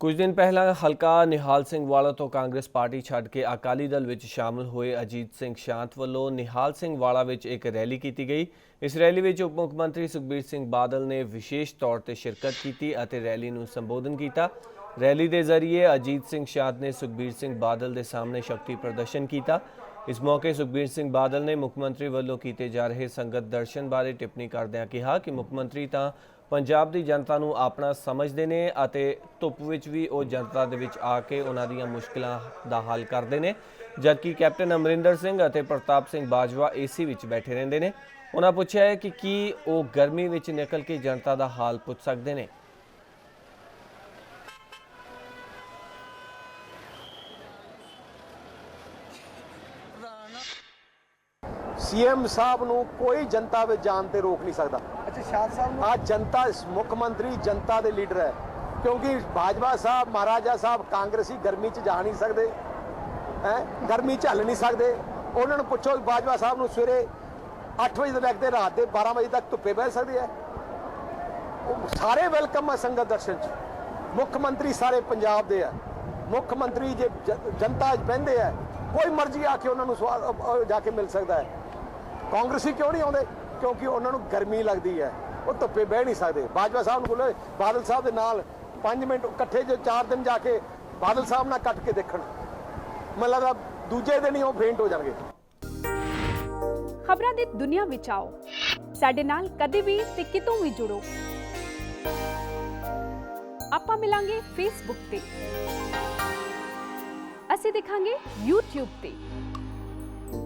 ਕੁਝ ਦਿਨ ਪਹਿਲਾਂ ਹਲਕਾ ਨਿਹਾਲ ਸਿੰਘ ਵਾਲਾ ਤੋਂ ਕਾਂਗਰਸ ਪਾਰਟੀ ਛੱਡ ਕੇ ਅਕਾਲੀ ਦਲ ਵਿੱਚ ਸ਼ਾਮਲ ਹੋਏ ਅਜੀਤ ਸਿੰਘ ਸ਼ਾਂਤ ਵੱਲੋਂ ਨਿਹਾਲ ਸਿੰਘ ਵਾਲਾ ਵਿੱਚ ਇੱਕ ਰੈਲੀ ਕੀਤੀ ਗਈ। ਇਸ ਰੈਲੀ ਵਿੱਚ ਉਪ ਮੁੱਖ ਮੰਤਰੀ ਸੁਖਬੀਰ ਸਿੰਘ ਬਾਦਲ ਨੇ ਵਿਸ਼ੇਸ਼ ਤੌਰ ਤੇ ਸ਼ਿਰਕਤ ਕੀਤੀ ਅਤੇ ਰੈਲੀ ਨੂੰ ਸੰਬੋਧਨ ਕੀਤਾ। ਰੈਲੀ ਦੇ ਜ਼ਰੀਏ ਅਜੀਤ ਸਿੰਘ ਸ਼ਾਂਤ ਨੇ ਸੁਖਬੀਰ ਸਿੰਘ ਬਾਦਲ ਦੇ ਸਾਹਮਣੇ ਸ਼ਕਤੀ ਪ੍ਰਦਰਸ਼ਨ ਕੀਤਾ। ਇਸ ਮੌਕੇ ਸੁਖਬੀਰ ਸਿੰਘ ਬਾਦਲ ਨੇ ਮੁੱਖ ਮੰਤਰੀ ਵੱਲੋਂ ਕੀਤੇ ਜਾ ਰਹੇ ਸੰਗਤ ਦਰਸ਼ਨ ਬਾਰੇ ਟਿੱਪਣੀ ਕਰਦਿਆਂ ਕਿਹਾ ਕਿ ਮੁੱਖ ਮੰਤਰੀ ਤਾਂ ਪੰਜਾਬ ਦੀ ਜਨਤਾ ਨੂੰ ਆਪਣਾ ਸਮਝਦੇ ਨੇ ਅਤੇ ਧੁੱਪ ਵਿੱਚ ਵੀ ਉਹ ਜਨਤਾ ਦੇ ਵਿੱਚ ਆ ਕੇ ਉਹਨਾਂ ਦੀਆਂ ਮੁਸ਼ਕਲਾਂ ਦਾ ਹੱਲ ਕਰਦੇ ਨੇ। ਜਦਕਿ ਕੈਪਟਨ ਅਮਰਿੰਦਰ ਸਿੰਘ ਅਤੇ ਪ੍ਰਤਾਪ ਸਿੰਘ ਬਾਜਵਾ ਏਸੀ ਵਿੱਚ ਬੈਠੇ ਰਹਿੰਦੇ ਨੇ। ਉਹਨਾਂ ਪੁੱਛਿਆ ਹੈ ਕਿ ਕੀ ਉਹ ਗਰਮੀ ਵਿੱਚ ਨਿਕਲ ਕੇ ਜਨਤਾ ਦਾ ਹਾਲ ਪੁੱਛ ਸਕਦੇ ਨੇ। ਸੀਐਮ ਸਾਹਿਬ ਨੂੰ ਕੋਈ ਜਨਤਾ ਵਿੱਚ ਜਾਣ ਤੇ ਰੋਕ ਨਹੀਂ ਸਕਦਾ। ਅੱਛਾ ਸ਼ਾਹ ਸਾਹਿਬ ਨੂੰ? ਆ ਜਨਤਾ ਇਸ ਮੁੱਖ ਮੰਤਰੀ ਜਨਤਾ ਦੇ ਲੀਡਰ ਹੈ। ਕਿਉਂਕਿ ਬਾਜਵਾ ਸਾਹਿਬ ਮਹਾਰਾਜਾ ਸਾਹਿਬ ਕਾਂਗਰਸੀ ਗਰਮੀ 'ਚ ਜਾ ਨਹੀਂ ਸਕਦੇ ਹੈ? ਗਰਮੀ ਝੱਲ ਨਹੀਂ ਸਕਦੇ। ਉਹਨਾਂ ਨੂੰ ਪੁੱਛੋ ਬਾਜਵਾ ਸਾਹਿਬ ਨੂੰ ਸਵੇਰੇ 8 ਵਜੇ ਤੋਂ ਲੈ ਕੇ ਰਾਤ ਦੇ 12 ਵਜੇ ਤੱਕ ਧੁੱਪੇ ਬਹਿ ਸਕਦੇ ਆ ਉਹ ਸਾਰੇ ਵੈਲਕਮ ਹੈ ਸੰਗਤ ਦਰਸ਼ਨ 'ਚ। ਮੁੱਖ ਮੰਤਰੀ ਸਾਰੇ ਪੰਜਾਬ ਦੇ ਆ। ਮੁੱਖ ਮੰਤਰੀ ਜੇ ਜਨਤਾ 'ਚ ਬਹਿੰਦੇ ਆ ਕੋਈ ਮਰਜ਼ੀ ਆ ਕੇ ਉਹਨਾਂ ਨੂੰ ਜਾ ਕੇ ਮਿਲ ਸਕਦਾ ਹੈ। ਕਾਂਗਰਸੀ ਕਿਉਂ ਨਹੀਂ ਆਉਂਦੇ? ਕਿਉਂਕਿ ਉਹਨਾਂ ਨੂੰ ਗਰਮੀ ਲੱਗਦੀ ਹੈ। ਉਹ ਧੁੱਪੇ ਬਹਿ ਨਹੀਂ ਸਕਦੇ। ਬਾਜਵਾ ਸਾਹਿਬ ਨੂੰ ਬੋਲੇ ਬਾਦਲ ਸਾਹਿਬ ਦੇ ਨਾਲ 5 ਮਿੰਟ ਇਕੱਠੇ ਜੇ 4 ਦਿਨ ਜਾ ਕੇ ਬਾਦਲ ਸਾਹਿਬ ਨਾਲ ਕੱਟ ਕੇ ਦੇਖਣ। ਮੈਨੂੰ ਲੱਗਦਾ ਦੂਜੇ ਦਿਨ ਹੀ ਉਹ ਫੇਂਟ ਹੋ ਜਾਣਗੇ। ਖਬਰਾਂ ਦੀ ਦੁਨੀਆ ਵਿੱਚ ਆਓ। ਸਾਡੇ ਨਾਲ ਕਦੇ ਵੀ ਤੇ ਕਿਤੋਂ ਵੀ ਜੁੜੋ। ਆਪਾਂ ਮਿਲਾਂਗੇ ਫੇਸਬੁੱਕ ਤੇ। ਅਸੀਂ ਦੇਖਾਂਗੇ YouTube ਤੇ।